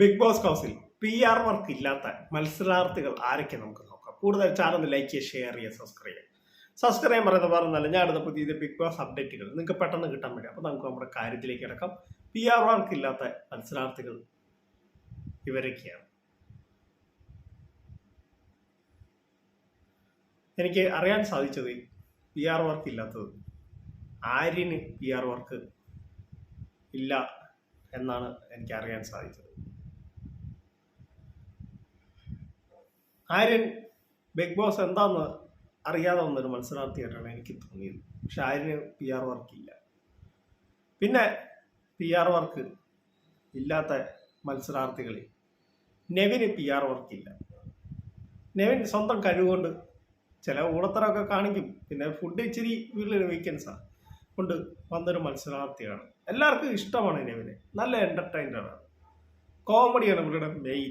Big Boss ഹൗസിൽ P R work ഇല്ലാത്ത മത്സരാർത്ഥികൾ ആരൊക്കെ നമുക്ക് നോക്കാം? കൂടുതൽ ചാനൽ ലൈക്ക് ചെയ്യുക ഷെയർ ചെയ്യുക സബ്സ്ക്രൈബ് ചെയ്യുക. സബ്സ്ക്രൈബ് പറയുന്ന പറഞ്ഞാൽ ഞാൻ അടുത്ത പുതിയ ബിഗ് ബോസ് അപ്ഡേറ്റുകൾ നിങ്ങൾക്ക് പെട്ടെന്ന് കിട്ടാൻ വേണ്ടി. അപ്പോൾ നമുക്ക് നമ്മുടെ കാര്യത്തിലേക്ക് കിടക്കാം. പി ആർ വർക്ക് ഇല്ലാത്ത മത്സരാർത്ഥികൾ ഇവരൊക്കെയാണ്. എനിക്ക് അറിയാൻ സാധിച്ചത് പി ആർ വർക്ക് ഇല്ലാത്തത് ആര്യന് പി ആർ വർക്ക് ഇല്ല എന്നാണ് എനിക്ക് അറിയാൻ സാധിച്ചത്. ആര്യൻ ബിഗ് ബോസ് എന്താന്ന് അറിയാതെ വന്നൊരു മത്സരാർത്ഥിയായിട്ടാണ് എനിക്ക് തോന്നിയത്. പക്ഷെ ആര്യന് പി ആർ വർക്ക് ഇല്ല. പിന്നെ പി ആർ വർക്ക് ഇല്ലാത്ത മത്സരാർത്ഥികളിൽ നെവിന് പി ആർ വർക്ക് ഇല്ല. നെവിൻ സ്വന്തം കഴിവുകൊണ്ട് ചില ഊടത്തരമൊക്കെ കാണിക്കും. പിന്നെ ഫുഡ് ഇച്ചിരി വീട്ടിലൊരു വീക്കെൻഡ്സാണ് കൊണ്ട് വന്നൊരു മത്സരാർത്ഥിയാണ്. എല്ലാവർക്കും ഇഷ്ടമാണ് നെവിനെ. നല്ല എന്റർടൈനറാണ് കോമഡിയാണ് ഇവരുടെ മെയിൻ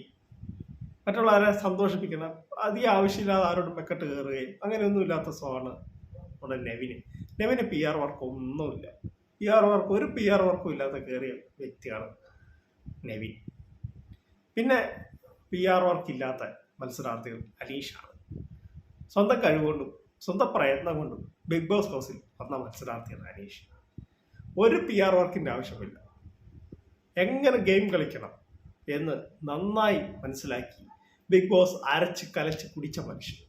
മറ്റുള്ളവരെ സന്തോഷിപ്പിക്കുന്ന അധികം ആവശ്യമില്ലാതെ ആരോടും മെക്കെട്ട് കയറുകയും അങ്ങനെയൊന്നും ഇല്ലാത്ത സോണ് നമ്മുടെ നെവിന്. നെവിന് പി ആർ വർക്ക് ഒന്നുമില്ല. പി ആർ വർക്ക് ഒരു പി ആർ വർക്കും ഇല്ലാത്ത കയറിയ വ്യക്തിയാണ് നെവിൻ. പിന്നെ പി ആർ വർക്ക് ഇല്ലാത്ത മത്സരാർത്ഥികൾ അനീഷാണ് സ്വന്തം കഴിവുകൊണ്ടും സ്വന്തം പ്രയത്നം കൊണ്ടും ബിഗ് ബോസ് ഹൗസിൽ വന്ന മത്സരാർത്ഥിയാണ് അനീഷ് ഒരു പി ആർ വർക്കിന്റെ ആവശ്യമില്ല. എങ്ങനെ ഗെയിം കളിക്കണം എന്ന് നന്നായി മനസ്സിലാക്കി ബിഗ് ബോസ് അരച്ച് കലച്ച് കുടിച്ച മനുഷ്യൻ.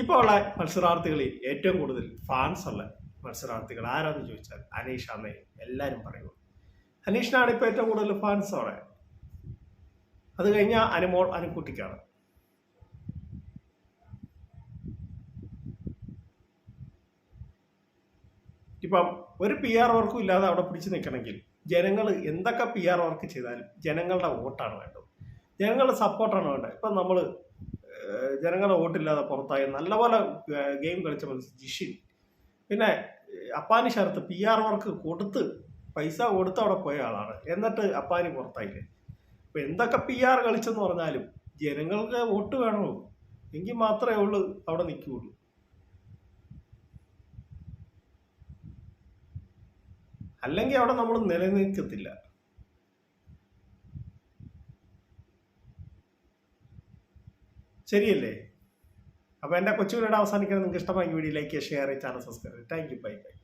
ഇപ്പോൾ ഉള്ള മത്സരാർത്ഥികളിൽ ഏറ്റവും കൂടുതൽ ഫാൻസ് ഉള്ള മത്സരാർത്ഥികൾ ആരാന്ന് ചോദിച്ചാൽ അനീഷ് അമ്മയെ എല്ലാവരും പറയുന്നു. അനീഷിനാണ് ഇപ്പോൾ ഏറ്റവും കൂടുതൽ ഫാൻസ് അവിടെ. അത് കഴിഞ്ഞാൽ അനുമോൾ അനുക്കുട്ടിക്കാണ്. ഇപ്പം ഒരു പി ആർ വർക്കും ഇല്ലാതെ അവിടെ പിടിച്ചു നിൽക്കണമെങ്കിൽ ജനങ്ങൾ എന്തൊക്കെ പി ആർ വർക്ക് ചെയ്താലും ജനങ്ങളുടെ വോട്ടാണ് വേണ്ടത്. ജനങ്ങളുടെ സപ്പോർട്ടാണ് വേണ്ടത്. ഇപ്പം നമ്മൾ ജനങ്ങളുടെ വോട്ടില്ലാതെ പുറത്തായി. നല്ലപോലെ ഗെയിം കളിച്ച മത്സരം ജിഷിൻ പിന്നെ Appani Sarath P R work കൊടുത്ത് പൈസ കൊടുത്ത് അവിടെ പോയ ആളാണ്. എന്നിട്ട് അപ്പാനി പുറത്തായില്ലേ? അപ്പം എന്തൊക്കെ പി ആർ കളിച്ചെന്ന് പറഞ്ഞാലും ജനങ്ങൾക്ക് വോട്ട് വേണോ എങ്കിൽ മാത്രമേ ഉള്ളൂ അവിടെ നിൽക്കുകയുള്ളൂ. അല്ലെങ്കിൽ അവിടെ നമ്മൾ നിലനിൽക്കത്തില്ല. ശരിയല്ലേ? അപ്പോൾ എന്റെ കൊച്ചു വീഡിയോ അവസാനിക്കാൻ നിങ്ങൾക്ക് ഇഷ്ടമായി video like share channel subscribe thank you bye bye